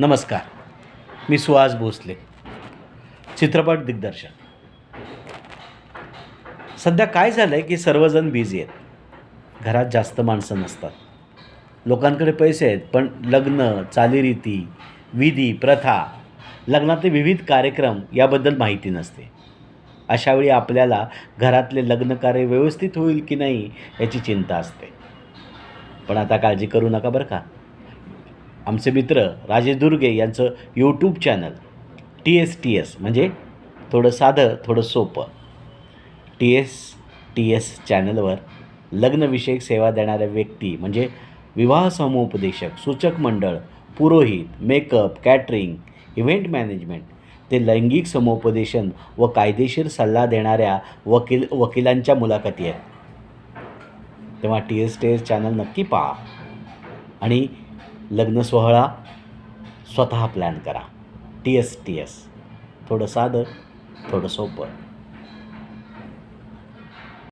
नमस्कार. मी सुहास भोसले चित्रपट दिग्दर्शक. सध्या काय झालं आहे की सर्वजण बिझी आहेत. घरात जास्त माणसं नसतात. लोकांकडे पैसे आहेत पण लग्न चालीरीती विधी प्रथा लग्नातले विविध कार्यक्रम याबद्दल माहिती नसते. अशावेळी आपल्याला घरातले लग्नकार्य व्यवस्थित होईल की नाही याची चिंता असते. पण आता काळजी करू नका बरं का? आमचे मित्र राजेश दुर्गे यांचं YouTube channel T S T S म्हणजे थोडं साधं थोडं सोपं. टी एस टी एस चॅनलवर लग्नविषयक सेवा देणाऱ्या व्यक्ती म्हणजे विवाह समुपदेशक सूचक मंडळ पुरोहित मेकअप कॅटरिंग इव्हेंट मॅनेजमेंट ते लैंगिक समुपदेशन व कायदेशीर सल्ला देणाऱ्या वकील वकिलांच्या मुलाखती आहेत. तेव्हा T S T S channel नक्की पहा. आणि लग्न सोहळा स्वतः प्लॅन करा. टी एस टी एस थोडं साधं थोडं सोपं.